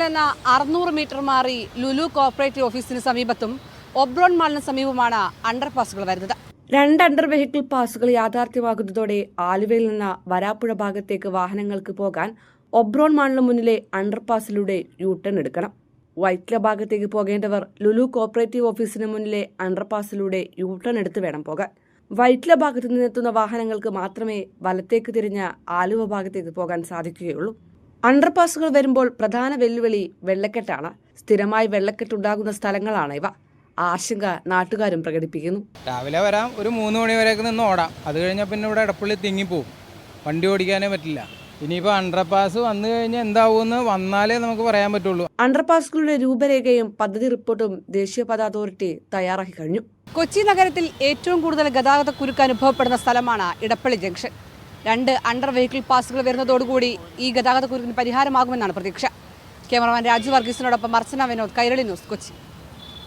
നിന്ന് അറുന്നൂറ് മീറ്റർ മാറി ലുലു കോർപ്പറേറ്റീവ് ഓഫീസിന് സമീപത്തും ഒബ്രോൺ മാളിന് സമീപമാണ് അണ്ടർപാസുകൾ വരുന്നത്. രണ്ട് അണ്ടർ വെഹിക്കിൾ പാസുകൾ യാഥാർത്ഥ്യമാകുന്നതോടെ ആലുവയിൽ നിന്ന് വരാപ്പുഴ ഭാഗത്തേക്ക് വാഹനങ്ങൾക്ക് പോകാൻ ഒബ്രോൺ മാളിന് മുന്നിലെ അണ്ടർപാസിലൂടെ യൂ ടേൺ എടുക്കണം. വൈറ്റ്ല ഭാഗത്തേക്ക് പോകേണ്ടവർ ലുലു കോപ്പറേറ്റീവ് ഓഫീസിന് മുന്നിലെ അണ്ടർപാസിലൂടെ യൂ ടേൺ എടുത്ത് വേണം പോകാൻ. വൈറ്റ്ല ഭാഗത്തു നിന്നെത്തുന്ന വാഹനങ്ങൾക്ക് മാത്രമേ വലത്തേക്ക് തിരിഞ്ഞ ആലുവ ഭാഗത്തേക്ക് പോകാൻ സാധിക്കുകയുള്ളൂ. അണ്ടർപാസുകൾ വരുമ്പോൾ പ്രധാന വെല്ലുവിളി വെള്ളക്കെട്ടാണ്. സ്ഥിരമായി വെള്ളക്കെട്ടുണ്ടാകുന്ന സ്ഥലങ്ങളാണ് ഇവ. ആശങ്ക നാട്ടുകാരും പ്രകടിപ്പിക്കുന്നു. രാവിലെ വരാം ഒരു മൂന്ന് മണി വരെയൊക്കെ നിന്ന് ഓടാം. അത് കഴിഞ്ഞാൽ പിന്നെ ഇവിടെ ഇടപ്പള്ളി തിങ്ങിപ്പോവും. വണ്ടി ഓടിക്കാനേ പറ്റില്ല. ഇനിയിപ്പോൾ അണ്ടർപാസ് വന്നു കഴിഞ്ഞാൽ എന്താവുമെന്ന് വന്നാലേ നമുക്ക് പറയാൻ പറ്റുള്ളൂ. അണ്ടർപാസുകളുടെ രൂപരേഖയും പദ്ധതി റിപ്പോർട്ടും ദേശീയ ദേശീയപാത അതോറിറ്റി തയ്യാറാക്കി കഴിഞ്ഞു. കൊച്ചി നഗരത്തിൽ ഏറ്റവും കൂടുതൽ ഗതാഗത കുരുക്ക് അനുഭവപ്പെടുന്ന സ്ഥലമാണ് ഇടപ്പള്ളി ജംഗ്ഷൻ. രണ്ട് അണ്ടർ വെഹിക്കിൾ പാസുകൾ വരുന്നതോടുകൂടി ഈ ഗതാഗത കുരുക്കിന് പരിഹാരമാകുമെന്നാണ് പ്രതീക്ഷ. ക്യാമറമാൻ രാജു വർഗീസിനോടൊപ്പം അർച്ചന വിനോദ് കൈരളി ന്യൂസ് കൊച്ചി.